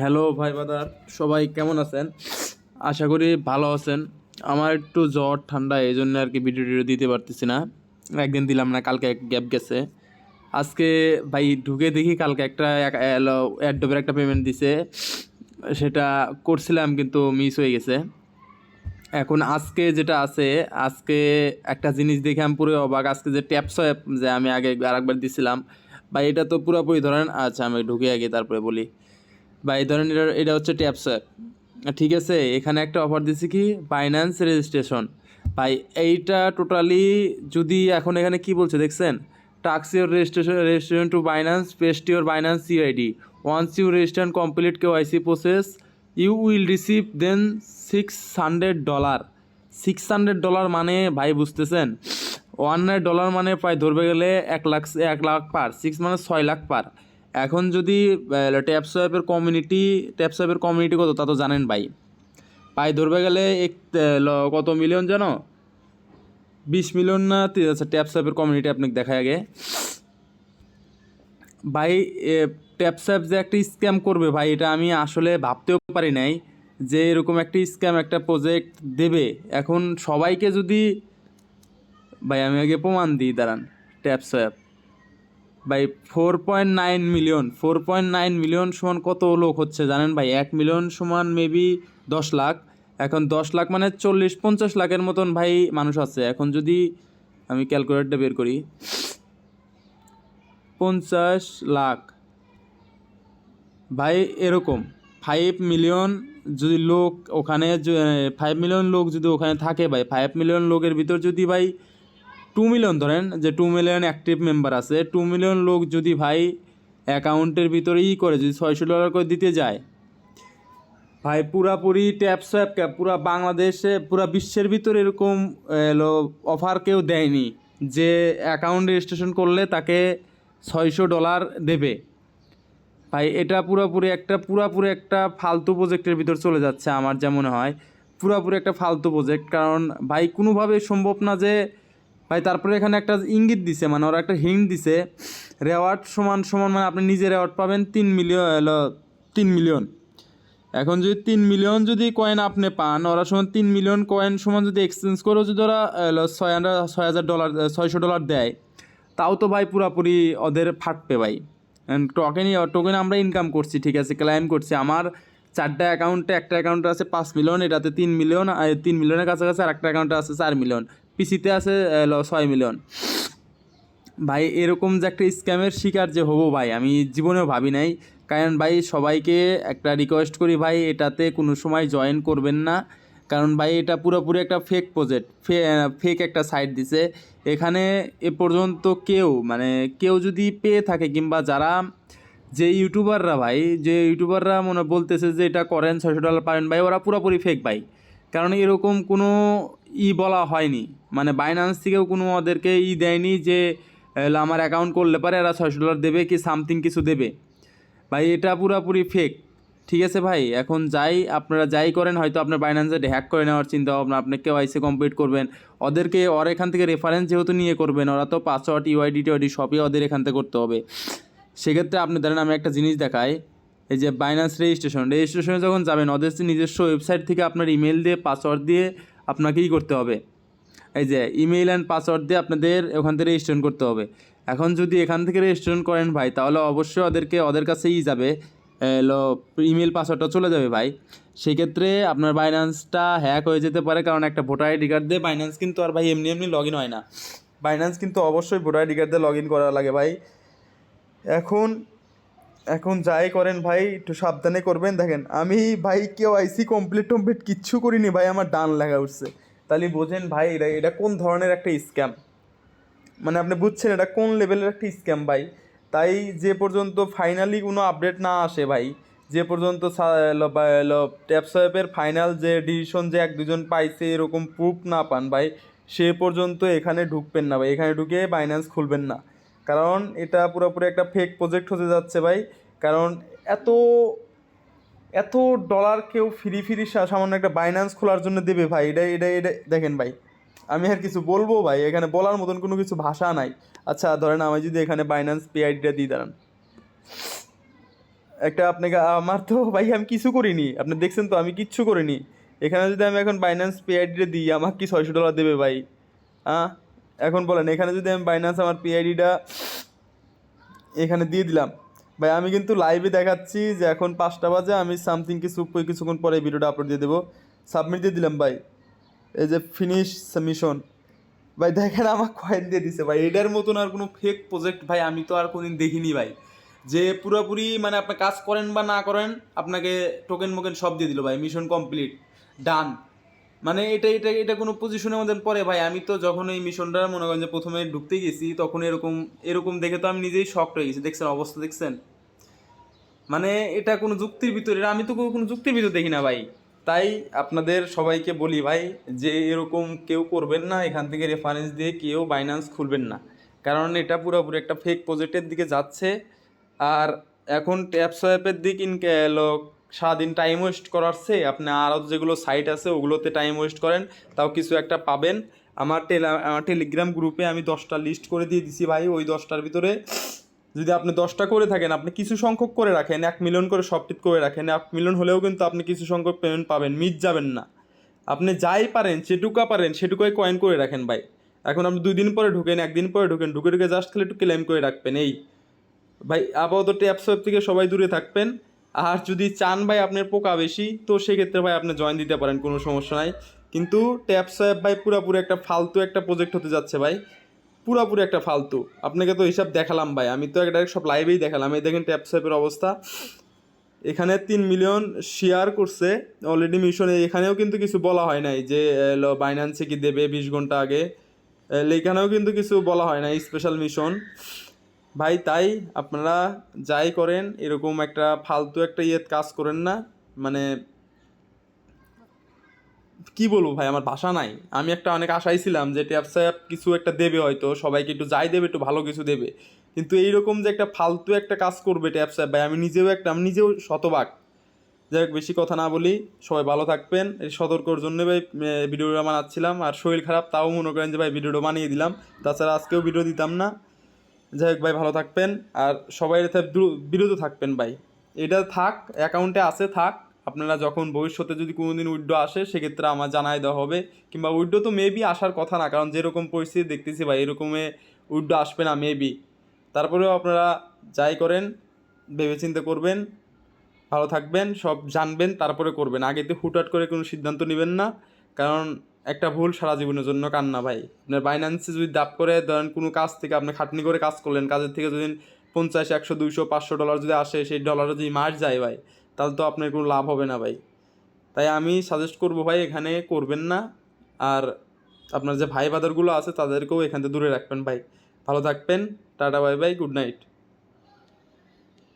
Hello ভাই বাদার সবাই কেমন আছেন? আশা করি ভালো আছেন। আমার একটু জ্বর, ঠান্ডা, এই জন্য আর কি ভিডিও টিডিও দিতে পারতেছি না। একদিন দিলাম না, কালকে এক গ্যাপ গেছে। আজকে ভাই ঢুকে দেখি কালকে একটা অ্যাডোবের একটা পেমেন্ট দিছে। সেটা করছিলাম কিন্তু মিস হয়ে গেছে। এখন আজকে যেটা আছে, আজকে একটা জিনিস দেখে আমি পুরো অবাক। আজকে যে ট্যাপস যে আমি আগে আরেকবার দিছিলাম বা এটা তো পুরোপুরি ধরেন আচ্ছা আমি ঢুকে আগে তারপরে বলি। বা এই ধরেন এটা এটা হচ্ছে ট্যাপস ঠিক আছে, এখানে একটা অফার দিছি কি? বাইন্যান্স রেজিস্ট্রেশন ভাই, এইটা টোটালি যদি এখন এখানে কি বলছে, দেখছেন? Tasks your registration registration to Binance paste your Binance CID once you registration complete KYC process you will receive then six hundred dollar six hundred dollar মানে ভাই, বুঝতেছেন? ওয়ান ডলার মানে প্রায় ধরবে গেলে এক লাখ এক লাখ পার। সিক্স মানে ছয় লাখ পার। এখন যদি ট্যাপ অ্যাপের কমিউনিটি ট্যাপ অ্যাপের কমিউনিটি কত? তা তো জানেন ভাই। পাই ধরবে গেলে এক কত মিলিয়ন জানো? বিশ মিলিয়ন না আচ্ছা ট্যাপ অ্যাপের কমিউনিটি আপনাকে দেখায় আগে। ভাই ট্যাপ অ্যাপ যে একটা স্ক্যাম করবে ভাই, এটা আমি আসলে ভাবতেও পারি নাই যে এরকম একটা স্ক্যাম একটা প্রজেক্ট দেবে। এখন সবাইকে যদি, ভাই, আমি আগে প্রমাণ দিই, দাঁড়ান ট্যাপ অ্যাপ ভাই four point nine million four point nine million সমান কত লোক হচ্ছে জানেন ভাই? এক মিলিয়ন সমান মেবি দশ লাখ। এখন দশ লাখ মানে চল্লিশ, পঞ্চাশ লাখের মতন ভাই মানুষ আছে। এখন যদি আমি ক্যালকুলেটরটা বের করি, পঞ্চাশ লাখ। ভাই, এরকম। ফাইভ মিলিয়ন যদি লোক ওখানে ফাইভ মিলিয়ন লোক যদি ওখানে থাকে ভাই ফাইভ মিলিয়ন লোকের ভিতর যদি ভাই টু মিলিয়ন ধরেন, যে টু মিলিয়ন অ্যাক্টিভ মেম্বার আছে টু মিলিয়ন লোক যদি ভাই অ্যাকাউন্টের ভিতরে ই করে, যদি ছয়শো ডলার করে দিতে যায়, ভাই পুরাপুরি ট্যাপস অ্যাপ পুরা বাংলাদেশে, পুরা বিশ্বের ভিতরে এরকম অফার কেউ দেয়নি, যে অ্যাকাউন্ট রেজিস্ট্রেশন করলে তাকে ছয়শো ডলার দেবে। ভাই এটা পুরোপুরি একটা, পুরাপুরি একটা ফালতু প্রজেক্টের ভিতর চলে যাচ্ছে আমার যা মনে হয়। পুরাপুরি একটা ফালতু প্রজেক্ট কারণ ভাই কোনোভাবে সম্ভব না যে ভাই, তারপরে এখানে একটা ইঙ্গিত দিছে মানে ওরা একটা হিন্ট দিছে রেওয়ার্ড সমান সমান মানে আপনি নিজে রেওয়ার্ড পাবেন তিন মিলিয়ন তিন মিলিয়ন। এখন যদি তিন মিলিয়ন যদি কয়েন আপনি পান, ওরা সমান তিন মিলিয়ন কয়েন সমান যদি এক্সচেঞ্জ করেও যদি ওরা ছয় হাজার ছয় হাজার ডলার ছয়শো ডলার দেয়, তাও তো ভাই পুরাপুরি ওদের ফাটবে ভাই। টোকেনই টোকেন আমরা ইনকাম করছি, ঠিক আছে ক্লাইম করছি। আমার চারটা অ্যাকাউন্টে একটা অ্যাকাউন্টে আছে পাঁচ মিলিয়ন, এটাতে তিন মিলিয়ন তিন মিলিয়নের কাছাকাছি আর একটা অ্যাকাউন্টে আছে চার মিলিয়ন। পিসিতে আছে ছয় মিলিয়ন ভাই, এরকম যে একটা স্ক্যামের শিকার যে হব ভাই, আমি জীবনেও ভাবি নাই। কারণ ভাই, সবাইকে একটা রিকোয়েস্ট করি ভাই, এটাতে কোনো সময় জয়েন করবেন না। কারণ ভাই, এটা পুরোপুরি একটা ফেক প্রজেক্ট ফে ফেক একটা সাইট দিছে। এখানে এ পর্যন্ত কেউ মানে কেউ যদি পেয়ে থাকে, কিংবা যারা, যে ইউটিউবাররা ভাই, যে ইউটিউবাররা মনে বলতেছে যে এটা করেন, ছয়শো ডলার পাবেন ভাই, ওরা পুরোপুরি ফেক ভাই। কারণ এরকম কোনো ই বলা হয়নি। মানে বাইন্যান্স থেকেও কোনো ওদেরকে ই দেয়নি যে আমার অ্যাকাউন্ট করলে পারে এরা ছয়শো ডলার দেবে কি সামথিং কিছু দেবে। ভাই, এটা পুরোপুরি ফেক ঠিক আছে ভাই, এখন যাই, আপনারা যাই করেন, হয়তো আপনার বাইন্যান্সে হ্যাক করে নেওয়ার চিন্তা ভাবনা আপনি কেওয়াইসি কমপ্লিট করবেন। ওদেরকে, ওর এখান থেকে রেফারেন্স যেহেতু নিয়ে করবেন, ওরা তো পাসওয়ার্ড ইউআইডি টিওয়াইডি সবই ওদের এখান থেকে করতে হবে। সেক্ষেত্রে আপনি ধরেন, আমি একটা জিনিস দেখাই এই যে বাইন্যান্স রেজিস্ট্রেশন রেজিস্ট্রেশনে যখন যাবেন ওদের নিজস্ব ওয়েবসাইট থেকে আপনার ইমেল দিয়ে পাসওয়ার্ড দিয়ে আপনাকে ই করতে হবে। এই যে ইমেল অ্যান্ড পাসওয়ার্ড দিয়ে আপনাদের ওখান থেকে রেজিস্ট্রেশন করতে হবে। এখন যদি এখান থেকে রেজিস্ট্রেশন করেন ভাই, তাহলে অবশ্যই ওদেরকে, ওদের কাছেই যাবে। ইমেল পাসওয়ার্ডটা চলে যাবে ভাই। সেক্ষেত্রে আপনার বাইন্যান্সটা হ্যাক হয়ে যেতে পারে, কারণ একটা ভোটার আইডি কার্ড দিয়ে বাইন্যান্স কিন্তু আর ভাই এমনি এমনি লগ ইন হয় না। বাইন্যান্স কিন্তু অবশ্যই ভোটার আইডি কার্ড দিয়ে লগ ইন করা লাগে ভাই। এখন এখন যাই করেন ভাই, একটু সাবধানে করবেন। দেখেন, আমি ভাই কেউ আইসি কমপ্লিট টমপ্লিট কিচ্ছু করিনি, ভাই আমার ডান লেখা উঠছে। তাহলে বোঝেন ভাই, এটা এটা কোন ধরনের একটা স্ক্যাম মানে আপনি বুঝছেন এটা কোন লেভেলের একটা স্ক্যাম ভাই? তাই যে পর্যন্ত ফাইনালি কোনো আপডেট না আসে ভাই, যে পর্যন্ত ট্যাপসঅ্যাপের ফাইনাল যে ডিসিশন যে এক দুজন পাইছে, এরকম প্রুফ না পান ভাই, সে পর্যন্ত এখানে ঢুকবেন না ভাই। এখানে ঢুকে বাইন্যান্স খুলবেন না। কারণ এটা পুরোপুরি একটা ফেক প্রজেক্ট হতে যাচ্ছে ভাই। কারণ এত এত ডলার কেউ ফ্রি ফ্রি সামান্য একটা বাইন্যান্স খোলার জন্য দেবে ভাই। এটা এটা এটা, দেখেন ভাই, আমি আর কিছু বলব ভাই, এখানে বলার মতন কোনো কিছু ভাষা নাই। আচ্ছা ধরেন আমি যদি এখানে বাইন্যান্স পে আইডিটা দিই দাঁড়ান। একটা আপনাকে, আমার তো ভাই আমি কিছু করিনি। আপনি দেখছেন তো, আমি কিচ্ছু করিনি। এখানে যদি আমি এখন বাইন্যান্স পেআইডিটা দিই, আমাকে কি ছয়শো ডলার দেবে ভাই? হ্যাঁ এখন বলেন, এখানে যদি আমি বাইন্যান্স আমার পিআইডিটা এখানে দিয়ে দিলাম। ভাই, আমি কিন্তু লাইভে দেখাচ্ছি যে এখন পাঁচটা বাজে, আমি সামথিং কিছু কিছুক্ষণ পরে ভিডিওটা আপলোড দিয়ে দেবো। সাবমিট দিয়ে দিলাম ভাই। এই যে ফিনিশ সাবমিশন ভাই, দেখেন আমার কয়েন দিয়ে দিছে ভাই। এটার মতন আর কোনো ফেক প্রজেক্ট ভাই, আমি তো আর কোনোদিন দেখিনি ভাই। যে পুরোপুরি মানে আপনি কাজ করেন বা না করেন, আপনাকে টোকেন মোকেন সব দিয়ে দিল ভাই। মিশন কমপ্লিট ডান মানে এটা এটা এটা কোনো পজিশনের মধ্যে পড়ে। ভাই, আমি তো যখন এই মিশনটা মনে করেন যে প্রথমে ঢুকতে গেছি, তখন এরকম এরকম দেখে তো আমি নিজেই শক হয়ে গেছি। দেখছেন, অবস্থা দেখছেন? মানে এটা কোনো যুক্তির ভিতরে আমি তো কোনো যুক্তির ভিতর দেখি না, ভাই। তাই আপনাদের সবাইকে বলি, ভাই, যে এরকম কেউ করবেন না, এখান থেকে রেফারেন্স দিয়ে কেউ বাইন্যান্স খুলবেন না। কারণ এটা পুরোপুরি একটা ফেক প্রজেক্টের দিকে যাচ্ছে। আর এখন ট্যাপস অ্যাপের দিক ইনকে সারাদিন টাইম ওয়েস্ট করাচ্ছে আপনি আরও যেগুলো সাইট আছে ওগুলোতে টাইম ওয়েস্ট করেন, তাও কিছু একটা পাবেন। আমার টেলা টেলিগ্রাম গ্রুপে আমি দশটা লিস্ট করে দিয়ে দিছি ভাই, ওই দশটার ভিতরে যদি আপনি দশটা করে থাকেন, আপনি কিছু সংখ্যক করে রাখেন, এক মিলিয়ন করে সবটিট করে রাখেন, এক মিলিয়ন হলেও কিন্তু আপনি কিছু সংখ্যক পেমেন্ট পাবেন, মিস যাবেন না। আপনি যাই পারেন, যেটুকা পারেন, সেটুকুই কয়েন করে রাখেন ভাই। এখন আপনি দুই দিন পরে ঢুকেন, একদিন পরে ঢুকেন, ঢুকে ঢুকে জাস্ট খালি একটু ক্লেম করে রাখবেন, এই। ভাই, আপাতত ট্যাপ সোয়াপ থেকে সবাই দূরে থাকবেন। আর যদি চান ভাই আপনার পোকা বেশি, তো সেক্ষেত্রে ভাই আপনি জয়েন দিতে পারেন, কোনো সমস্যা নাই। কিন্তু ট্যাপ সোয়াপ ভাই পুরোপুরি একটা ফালতু একটা প্রজেক্ট হতে যাচ্ছে ভাই। পুরোপুরি একটা ফালতু। আপনাকে তো হিসাব দেখালাম ভাই। আমি তো একটা সব লাইভেই দেখালাম। এই দেখেন ট্যাপ সোয়াপের অবস্থা। এখানে তিন মিলিয়ন শেয়ার করছে। অলরেডি মিশনে এখানেও কিন্তু কিছু বলা হয় নাই যে বাইন্যান্সে কি দেবে বিশ ঘণ্টা আগে। এখানেও কিন্তু কিছু বলা হয় নাই স্পেশাল মিশন ভাই, তাই আপনারা যাই করেন, এরকম একটা ফালতু একটা ইয়ে কাজ করেন না। মানে কি বলব ভাই, আমার ভাষা নাই। আমি একটা অনেক আশাই ছিলাম যে ট্যাপ স্যাপ কিছু একটা দেবে হয়তো, সবাইকে একটু যাই দেবে, একটু ভালো কিছু দেবে। কিন্তু এইরকম যে একটা ফালতু একটা কাজ করবে ট্যাপ স্যাপ ভাই, আমি নিজেও একটা, আমি নিজেও শতভাগ। যাই হোক, বেশি কথা না বলি, সবাই ভালো থাকবেন। এই সতর্কর জন্য ভাই ভিডিওটা বানাচ্ছিলাম। আর শরীর খারাপ, তাও মনে করেন যে ভাই, ভিডিওটা বানিয়ে দিলাম। তাছাড়া আজকেও ভিডিও দিতাম না। যাই হোক ভাই, ভালো থাকবেন। আর সবাই দূর- বিরত থাকবেন ভাই। এটা থাক অ্যাকাউন্টে আছে, থাক। আপনারা যখন ভবিষ্যতে যদি কোনো দিন উইড্রো আসে, সেক্ষেত্রে আমার জানাই দেওয়া হবে। কিংবা উইড্রো তো মেবি আসার কথা না, কারণ যেরকম পরিস্থিতি দেখতেছি ভাই, এরকমে উইড্রো আসবে না মেবি তারপরেও আপনারা যাই করেন, ভেবেচিন্তে করবেন, ভালো থাকবেন, সব জানবেন, তারপরে করবেন। আগে তো হুটহাট করে কোনো সিদ্ধান্ত নেবেন না, কারণ একটা ভুল সারা জীবনের জন্য কান্না ভাই। আপনার বাইন্যান্সে যদি দাপ করে, ধরেন কোনো কাজ থেকে আপনি খাটনি করে কাজ করলেন, কাজের থেকে যদি পঞ্চাশ, একশো, দুইশো, পাঁচশো ডলার যদি আসে, সেই ডলার যদি মাস যায় ভাই, তাহলে তো আপনার কোনো লাভ হবে না ভাই। তাই আমি সাজেস্ট করব ভাই, এখানে করবেন না। আর আপনার যে ভাই বাদারগুলো আছে, তাদেরকেও এখান থেকে দূরে রাখবেন ভাই। ভালো থাকবেন, tata bye bye good night